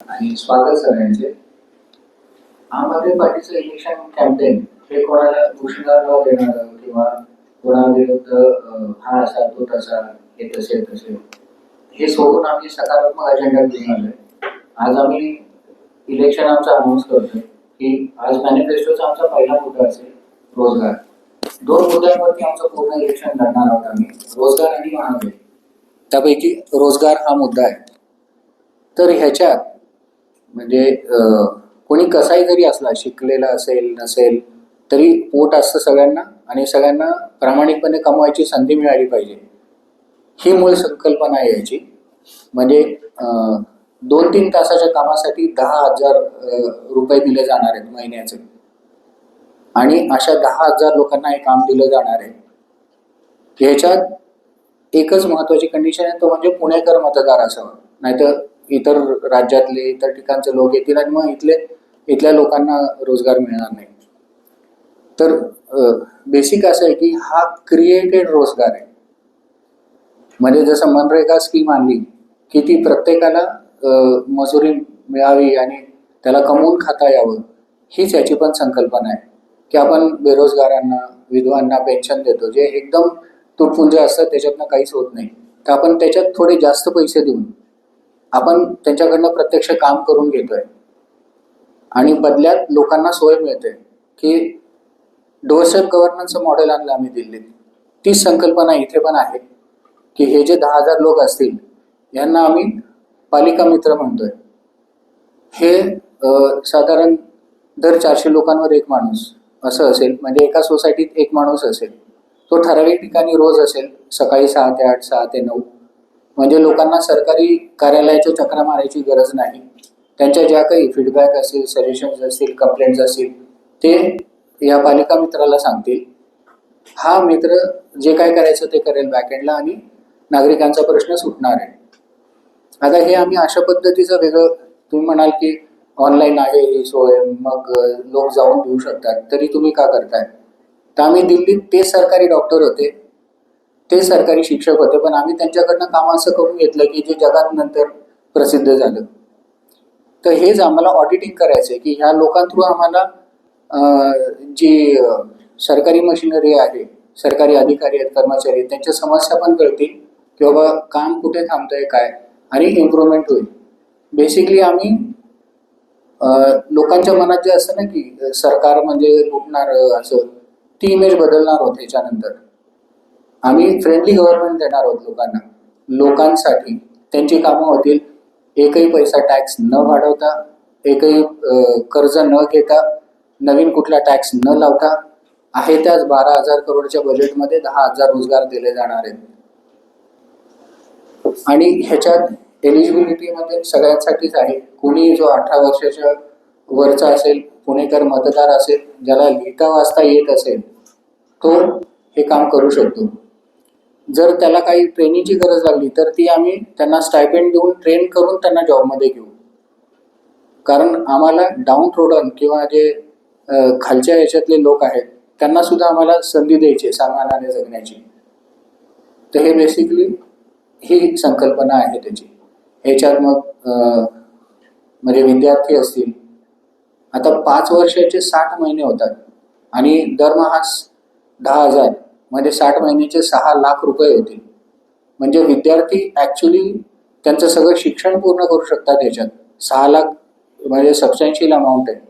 आणि स्वागत सगळ्यांचे. आम आदमी पार्टीचं इलेक्शन कॅम्पेन हे कोणाला घोषणा न देणार किंवा कोणाविरुद्ध हा असा तो तसा हे तसे तसे. हे सोडून आम्ही सकारात्मक अजेंडा घेऊन आलोय आज आम्ही इलेक्शन आमचा अनाऊन्स करतोय की आज मॅनिफेस्टोचा आमचा पहिला मुद्दा असेल रोजगार. दोन मुद्द्यांवरती आमचं पूर्ण इलेक्शन लढणार आहोत आम्ही. रोजगार आणि महागाई. त्यापैकी रोजगार हा मुद्दा आहे. तर ह्याच्यात म्हणजे कोणी कसाही जरी असला शिकलेला असेल नसेल तरी पोट असतं सगळ्यांना आणि सगळ्यांना प्रामाणिकपणे कमवायची संधी मिळाली पाहिजे. ही मूळ संकल्पना आहे याची. म्हणजे दोन तीन तासाच्या कामासाठी दहा हजार रुपये दिले जाणार आहेत महिन्याचे. आणि अशा दहा हजार लोकांना हे काम दिलं जाणार आहे. ह्याच्यात एकच महत्वाची कंडिशन आहे तो म्हणजे पुणेकर मतदार असावा. नाहीतर इतर राज्यातले इतर ठिकाणचे लोक येतील आणि मग इथले इथल्या लोकांना रोजगार मिळणार नाही. तर बेसिक असं आहे की हा क्रिएटेड रोजगार आहे. म्हणजे जसं मनरेगा स्कीम आणली की ती प्रत्येकाला मजुरी मिळावी आणि त्याला कमवून खाता यावं हीच याची पण संकल्पना आहे. की आपण बेरोजगारांना विधवांना पेन्शन देतो जे एकदम तुटपुंज असतं त्याच्यातनं काहीच होत नाही. तर आपण त्याच्यात थोडे जास्त पैसे देऊन आपण त्यांच्याकडनं प्रत्यक्ष काम करून घेतोय. आणि बदल्यात लोकांना सोय मिळते की डोअरस्टेप गव्हर्नन्सचं मॉडेल आणलं आम्ही दिल्लीत. तीच संकल्पना इथे पण आहे की हे जे दहा हजार लोक असतील यांना आम्ही पालिका मित्र म्हणतोय. हे साधारण दर चारशे लोकांवर एक माणूस असं असेल म्हणजे एका सोसायटीत एक माणूस असेल. तो ठराविक ठिकाणी रोज असेल सकाळी सहा ते आठ सहा ते नऊ. म्हणजे लोकांना सरकारी कार्यालयाच्या चक्रा मारायची गरज नाही. त्यांच्या ज्या काही फीडबॅक असेल सजेशन्स असतील कंप्लेंट्स असतील ते या पालिका मित्राला सांगतील. हा मित्र जे काय करायचं ते करेल बॅकएंडला आणि नागरिकांचा प्रश्न सुटणार आहे. आता हे आम्ही अशा पद्धतीचं वेगळं तुम्ही म्हणाल की ऑनलाईन आहे ही सोय मग लोक जाऊन घेऊ शकतात. तरी तुम्ही का करताय? तर आम्ही दिल्लीत ते सरकारी डॉक्टर होते. ते सरकारी शिक्षक होते पण आम्ही त्यांच्याकडनं काम असं करून घेतलं की जे जगात नंतर प्रसिद्ध झालं. तर हेच आम्हाला ऑडिटिंग करायचं आहे की ह्या लोकांथ्रू आम्हाला जी सरकारी मशिनरी आहे सरकारी अधिकारी आहेत कर्मचारी आहेत त्यांच्या समस्या पण कळतील की बाबा काम कुठे थांबतंय काय आणि इम्प्रूव्हमेंट होईल. बेसिकली आम्ही लोकांच्या मनात जे असतं ना की सरकार म्हणजे लुटणार असं ती इमेज बदलणार होत याच्यानंतर. आम्ही फ्रेंडली गव्हर्नमेंट देणार आहोत लोकांना. लोकांसाठी त्यांची कामं होतील. एकही पैसा टॅक्स न वाढवता एकही कर्ज न घेता नवीन कुठला टॅक्स न लावता आहे त्याच बारा हजार करोडच्या बजेटमध्ये दहा हजार रोजगार दिले जाणार आहेत. आणि ह्याच्यात एलिजिबिलिटीमध्ये सगळ्यांसाठीच आहे. कोणी जो अठरा वर्षाच्या वरचा असेल पुणेकर मतदार असेल ज्याला लिहिता वाचता येत असेल तो हे काम करू शकतो. जर त्याला काही ट्रेनिंगची गरज लागली तर ती आम्ही त्यांना स्टायपेंड देऊन ट्रेन करून त्यांना जॉबमध्ये घेऊ. कारण आम्हाला डाऊन रोडन किंवा जे खालच्या याच्यातले लोक आहेत त्यांना सुद्धा आम्हाला संधी द्यायची सामानाने जगण्याची. तर हे बेसिकली ही संकल्पना आहे त्याची. ह्याच्यात मग म्हणजे विद्यार्थी असतील. आता पाच वर्षाचे साठ महिने होतात आणि दरमहा दहा हजार म्हणजे साठ महिन्याचे सहा लाख रुपये होतील म्हणजे विद्यार्थी ॲक्च्युली त्यांचं सगळं शिक्षण पूर्ण करू शकतात याच्यात. सहा लाख म्हणजे सबस्टॅन्शियल अमाऊंट आहे.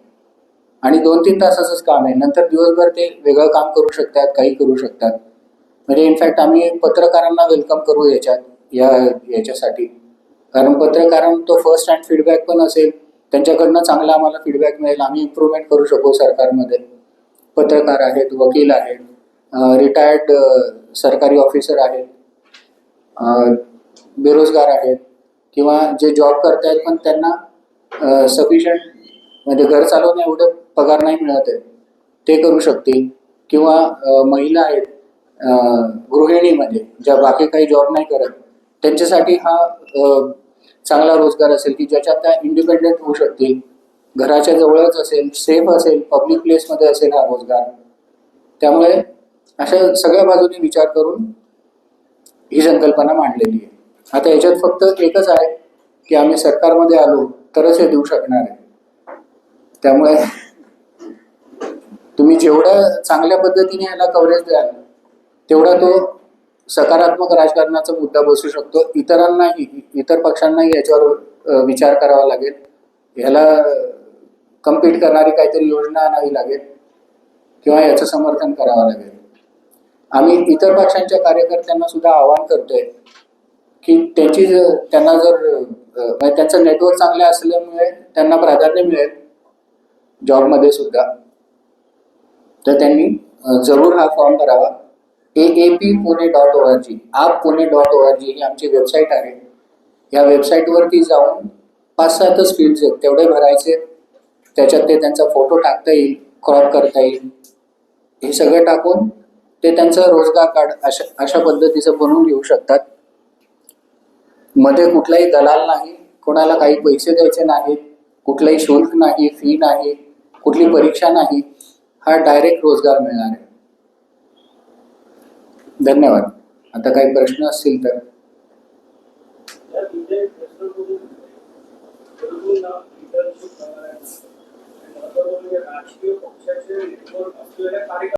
आणि दोन तीन तासाचंच काम आहे. नंतर दिवसभर ते वेगळं काम करू शकतात काही करू शकतात. म्हणजे इनफॅक्ट आम्ही पत्रकारांना वेलकम करू याच्यात या याच्यासाठी. कारण पत्रकारांना तो फर्स्ट हँड फीडबॅक पण असेल. त्यांच्याकडनं चांगला आम्हाला फीडबॅक मिळेल. आम्ही इम्प्रूव्हमेंट करू शकू सरकारमध्ये. पत्रकार आहेत वकील आहेत. रिटायर्ड सरकारी ऑफिसर आहेत. बेरोजगार आहेत. किंवा जे जॉब करतायत पण त्यांना सफिशियंट म्हणजे घर चालवणे एवढं पगार नाही मिळत आहे. ते करू शकतील. किंवा महिला आहेत गृहिणीमध्ये ज्या बाकी काही जॉब नाही करत त्यांच्यासाठी हा चांगला रोजगार असेल की ज्याच्यात त्या इंडिपेंडेंट होऊ शकतील. घराच्या जवळच असेल सेफ असेल पब्लिक प्लेसमध्ये असेल हा रोजगार. त्यामुळे अशा सगळ्या बाजूने विचार करून ही संकल्पना मांडलेली आहे. आता याच्यात फक्त एकच आहे की आम्ही सरकारमध्ये आलो तरच हे देऊ शकणार आहे. त्यामुळे तुम्ही जेवढं चांगल्या पद्धतीने याला कव्हरेज द्याल तेवढा तो सकारात्मक राजकारणाचा मुद्दा बसू शकतो. इतरांनाही इतर पक्षांनाही याच्यावर विचार करावा लागेल. ह्याला कम्पीट करणारी काहीतरी योजना आणावी लागेल किंवा याचं समर्थन करावं लागेल. आम्ही इतर पक्षांच्या कार्यकर्त्यांना सुद्धा आवाहन करतोय की त्यांची जर त्यांना जर म्हणजे त्यांचं नेटवर्क चांगलं असल्यामुळे त्यांना प्राधान्य मिळेल जॉबमध्ये सुद्धा. तर त्यांनी जरूर हा फॉर्म भरावा. A A P Pune dot O R G AAP Pune dot O R G ही आमची वेबसाईट आहे. या वेबसाईटवरती जाऊन पाच सातच फील्ड्स आहेत तेवढे भरायचे. त्याच्यात ते त्यांचा फोटो टाकता येईल क्रॉप करता येईल. हे सगळं टाकून ते त्यांचं रोजगार कार्ड अशा अशा पद्धतीचं बनवून घेऊ शकतात. मध्ये कुठलाही दलाल नाही कोणाला काही पैसे द्यायचे नाहीत कुठलाही शुल्क नाही फी नाही कुठली परीक्षा नाही हा डायरेक्ट रोजगार मिळणार आहे. धन्यवाद. आता काही प्रश्न असतील तर. राजकीय पक्षाचे